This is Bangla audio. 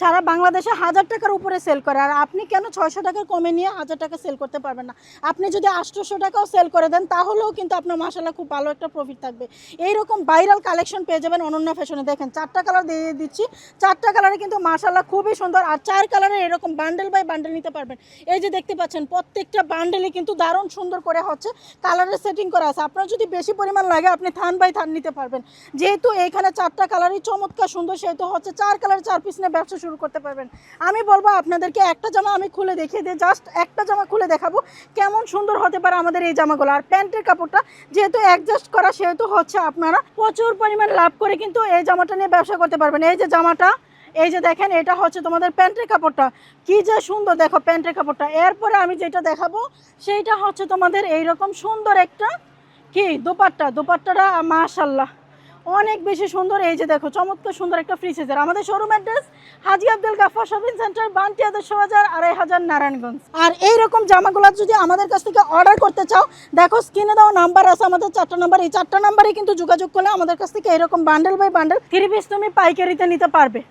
সারা বাংলাদেশে হাজার টাকার উপরে সেল করে। আর আপনি কেন ছয়শো টাকা কমে নিয়ে হাজার টাকা সেল করতে পারবেন না? আপনি যদি আটশোশো টাকাও সেল করে দেন, তাহলেও কিন্তু আপনার মাসাল্লাহ খুব ভালো একটা প্রফিট থাকবে। এইরকম ভাইরাল কালেকশন পেয়ে যাবেন অনন্য ফ্যাশনে দেখেন, চারটা কালার দিয়ে দিচ্ছি। চারটা কালারে কিন্তু মাসাল্লাহ খুবই সুন্দর। আর চার কালারের এরকম বান্ডেল বাই বান্ডেল নিতে পারবেন। এই যে দেখতে পাচ্ছেন, প্রত্যেকটা বান্ডেলই কিন্তু দারুণ সুন্দর করে হচ্ছে কালারের সেটিং করা আছে। আপনার যদি বেশি পরিমাণ লাগে, আপনি থান বাই থান নিতে পারবেন। যেহেতু এখানে চারটা কালারই চমৎকার সুন্দর, সেহেতু হচ্ছে চার কালার চার পিস নিয়ে ব্যবসা শুরু করতে পারবেন। আমি বলব আপনাদেরকে একটা জামা আমি খুলে দেখিয়ে দিই জাস্ট একটা জামা খুলে দেখাবো কেমন সুন্দর হতে পারে আমাদের এই জামাগুলো। আর প্যান্টের কাপড়টা যেহেতু অ্যাডজাস্ট করা, সেহেতু হচ্ছে আপনারা প্রচুর পরিমাণ লাভ করে কিন্তু এই জামাটা নিয়ে ব্যবসা করতে পারবেন। এই যে জামাটা, এই যে দেখেন, এটা হচ্ছে তোমাদের প্যান্টের কাপড়টা। কি যে সুন্দর, দেখো প্যান্টের কাপড়টা। এরপরে আমি যেটা দেখাবো, সেইটা হচ্ছে তোমাদের এইরকম সুন্দর একটা কি? দোপাট্টা, দোপাট্টাটা মাশাল্লাহ অনেক বেশি সুন্দর। এই যে দেখো, চমৎকার সুন্দর একটা ফ্রি সাইজের আমাদের showroom address Haji Abdul Gaffar shopping centre Banti Adarsha Bazar আড়াই হাজার নারায়ণগঞ্জ। আর এইরকম জামাগুলো যদি আমাদের কাছ থেকে অর্ডার করতে চাও, দেখো স্ক্রিনে দাও নাম্বার আছে আমাদের চারটা নাম্বার এই চারটা নাম্বারে কিন্তু যোগাযোগ করলে আমাদের কাছ থেকে এরকম bundle by bundle three piece তুমি পাইকারিতে নিতে পারবে।